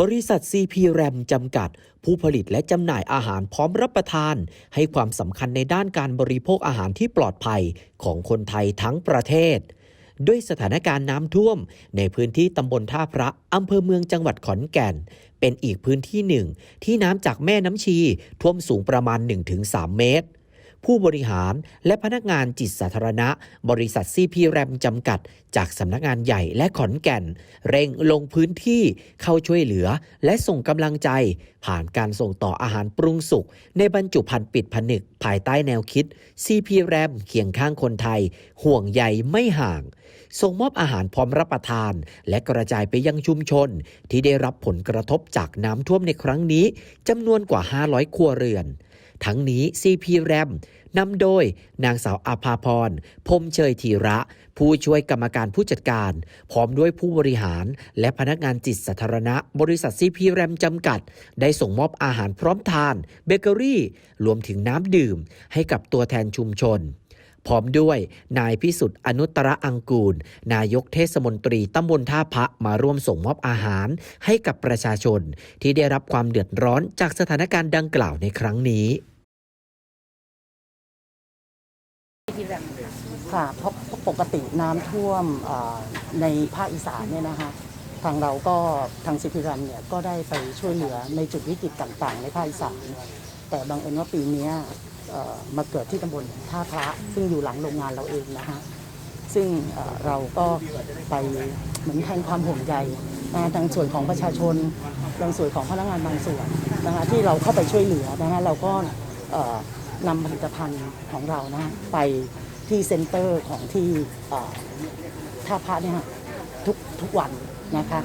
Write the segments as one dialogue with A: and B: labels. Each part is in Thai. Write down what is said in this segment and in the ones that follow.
A: บริษัท CP RAM จำกัด ผู้ผลิตและจำหน่ายอาหารพร้อมรับประทาน ให้ความสำคัญในด้านการบริโภคอาหารที่ปลอดภัยของคนไทยทั้งประเทศ ด้วยสถานการณ์น้ำท่วม ในพื้นที่ตำบลท่าพระอำเภอเมืองจังหวัดขอนแก่น เป็นอีกพื้นที่หนึ่งที่น้ำจากแม่น้ำชีท่วมสูงประมาณ 1-3 เมตร ผู้บริหารและพนักงานจิตสาธารณะ บริษัท CP RAM จำกัด จากสำนักงานใหญ่และขอนแก่น เร่งลงพื้นที่เข้าช่วยเหลือ และส่งกำลังใจ ผ่านการส่งต่ออาหารปรุงสุก ในบรรจุภัณฑ์ปิดผนึก ภายใต้แนวคิด CP RAM เคียงข้างคนไทย ห่วงใยไม่ห่าง ส่งมอบอาหารพร้อมรับประทาน และกระจายไปยังชุมชน ที่ได้รับผลกระทบจากน้ำท่วมในครั้งนี้จำนวนกว่า 500 ครัวเรือน ทั้งนี้ CP RAM นำโดยนางสาวอาภาพรพรมเชยธีระ ผู้ช่วยกรรมการผู้จัดการ พร้อมด้วยผู้บริหาร และพนักงานจิตสาธารณะ บริษัท CP RAM จำกัด ได้ส่งมอบอาหารพร้อมทาน เบเกอรี่ รวมถึงน้ำดื่ม ให้กับตัวแทนชุมชน พร้อมด้วยนายพิสุทธิ์อนุตตรอังกูล นายกเทศมนตรีตำบลท่าพระมาร่วมส่งมอบอาหารให้กับประชาชน ที่ได้รับความเดือดร้อนจากสถานการณ์ดังกล่าวในครั้งนี้
B: ค่ะเพราะปกติน้ำท่วมในภาคอีสานเนี่ยนะคะทางเราก็ทางสิพิรันเนี่ยก็ได้ไปช่วยเหลือในจุดวิกฤตต่างๆ ในภาคอีสาน แต่บังเอิญว่าปีนี้มาเกิดที่ตำบลท่าพระซึ่งอยู่หลังโรงงานเราเองนะคะซึ่งเราก็ไปเหมือนแทนความห่วงใยนทางส่วนของประชาชนทางส่วนของพนักงานบางส่วนนะคะที่เราเข้าไปช่วยเหลือนะคะเราก็นำผลิตภัณฑ์ของเรานะไปที่เซ็นเตอร์ของที่ท่าพระเนี่ยทุกทุกวันนะคะ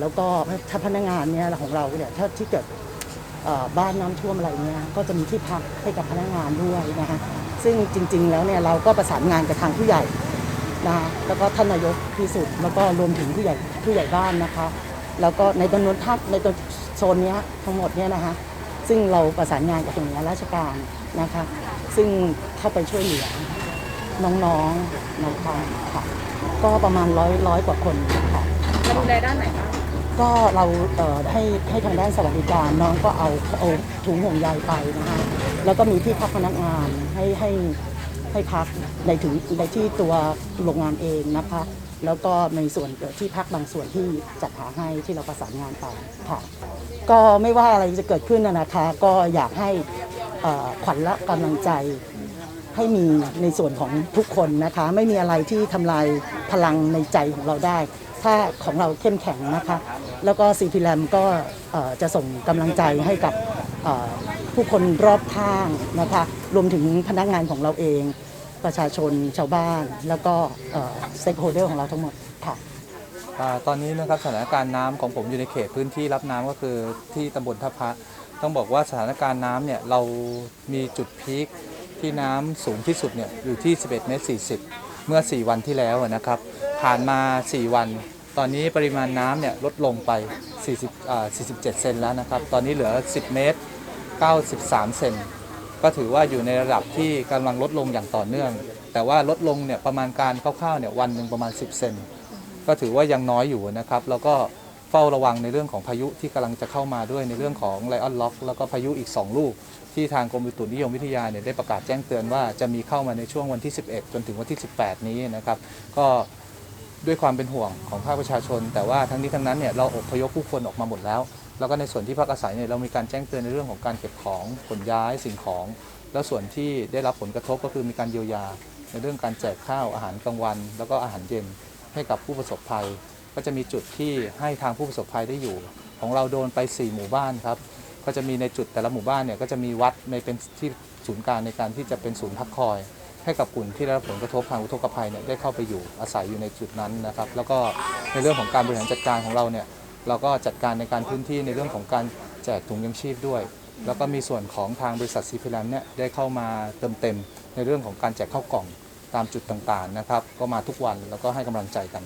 B: แล้วก็ถ้าพนักงานเนี่ยของเราเนี่ยถ้าที่เกิด บ้านน้ำท่วมอะไรเนี่ยก็จะมีที่พักให้กับพนักงานด้วยนะคะซึ่งจริง ๆ แล้วเนี่ยเราก็ประสานงานกับทางผู้ใหญ่นะคะแล้วก็ท่านนายกพิสุทธิ์แล้วก็รวมถึงผู้ใหญ่ผู้ใหญ่บ้านนะคะ แล้วก็ในจำนวนท่าในตัวโซนนี้ทั้งหมดเนี่ยนะคะ ซึ่งเราประสานงานกับหน่วยราชการนะคะ ซึ่งเข้าไปช่วยเหลือน้องๆนะคะค่ะก็ประมาณร้อยร้อยกว่าคนค่ะ
C: ดูแลด้านไหนบ้าง
B: ก็เราเอ่อให้ให้ทางด้านสวัสดิการน้องก็เอาเอาถุงห่วงใยไปนะคะแล้วก็มีที่พักพนักงานให้ให้ให้พักในถึงในที่ตัวโรงงานเองนะคะ แล้วก็ในส่วนที่พักบางส่วนที่จัดหาให้ที่เราประสานงานไปค่ะก็ไม่ว่าอะไรจะเกิดขึ้นนะคะ ก็อยากให้ขวัญและกำลังใจให้มีในส่วนของทุกคนนะคะ ไม่มีอะไรที่ทำลายพลังในใจของเราได้ ถ้าของเราเข้มแข็งนะคะ แล้วก็ซีพีแรมก็จะส่งกำลังใจให้กับผู้คนรอบข้างนะคะ รวมถึงพนักงานของเราเอง ประชาชนชาวบ้าน แล้วก็สเต็กโฮเดอร์ของเราทั้งหมดค่ะ
D: ตอนนี้นะครับสถานการณ์น้ำของผมอยู่ในเขตพื้นที่รับน้ำก็คือที่ตำบลท่าพระต้องบอกว่าสถานการณ์น้ำเนี่ยเรามีจุดพีคที่น้ำสูงที่สุดเนี่ยอยู่ที่ 11เมตร40 เมื่อ 4 วันที่แล้วนะครับ ผ่านมา 4 วัน ตอนนี้ปริมาณน้ำเนี่ยลดลงไป 40อ่า47 เซนแล้วนะครับ ตอนนี้เหลือ 10 เมตร 93 เซน ก็ถือว่าอยู่ในระดับที่กำลังลดลงอย่างต่อเนื่อง แต่ว่าลดลงเนี่ยประมาณการคร่าวๆเนี่ยวันหนึ่งประมาณ 10 เซน ก็ถือว่ายังน้อยอยู่นะครับ แล้วก็เฝ้าระวังในเรื่องของพายุที่กำลังจะเข้ามาด้วยในเรื่องของไลออนล็อก แล้วก็พายุอีก 2 ลูก ที่ทางกรมอุตุนิยมวิทยาเนี่ยได้ประกาศแจ้งเตือนว่าจะมีเข้ามาในช่วงวันที่ 11 จนถึงวันที่ 18 นี้นะครับ ก็ ด้วยความเป็นห่วงของภาคประชาชน แต่ว่าทั้งนี้ทั้งนั้นเนี่ยเราอบพยพผู้คนออกมาหมดแล้ว แล้วก็ในส่วนที่พักอาศัยเนี่ยเรามีการแจ้งเตือนในเรื่องของการเก็บของขนย้ายสิ่งของ แล้วส่วนที่ได้รับผลกระทบก็คือมีการเยียวยา ในเรื่องการแจกข้าวอาหารกลางวัน แล้วก็อาหารเย็นให้กับผู้ประสบภัย ก็จะมีจุดที่ให้ทางผู้ประสบภัยได้อยู่ ของเราโดนไป 4 หมู่บ้านครับก็จะมีในจุดแต่ละหมู่บ้านเนี่ยก็จะมีวัดในเป็นที่ศูนย์กลารในการที่จะเป็นศูนย์พักคอย ให้กับกลุ่มที่ได้รับผลกระทบทางอุทกภัยเนี่ยได้เข้าไปอยู่อาศัยอยู่ในจุดนั้นนะครับ แล้วก็ในเรื่องของการบริหารจัดการของเราเนี่ยเราก็จัดการในการพื้นที่ในเรื่องของการแจกถุงยังชีพด้วย แล้วก็มีส่วนของทางบริษัทซีพีแลมเนี่ยได้เข้ามาเติมเต็มในเรื่องของการแจกข้าวกล่องตามจุดต่างๆนะครับ ก็มาทุกวันแล้วก็ให้กำลังใจกัน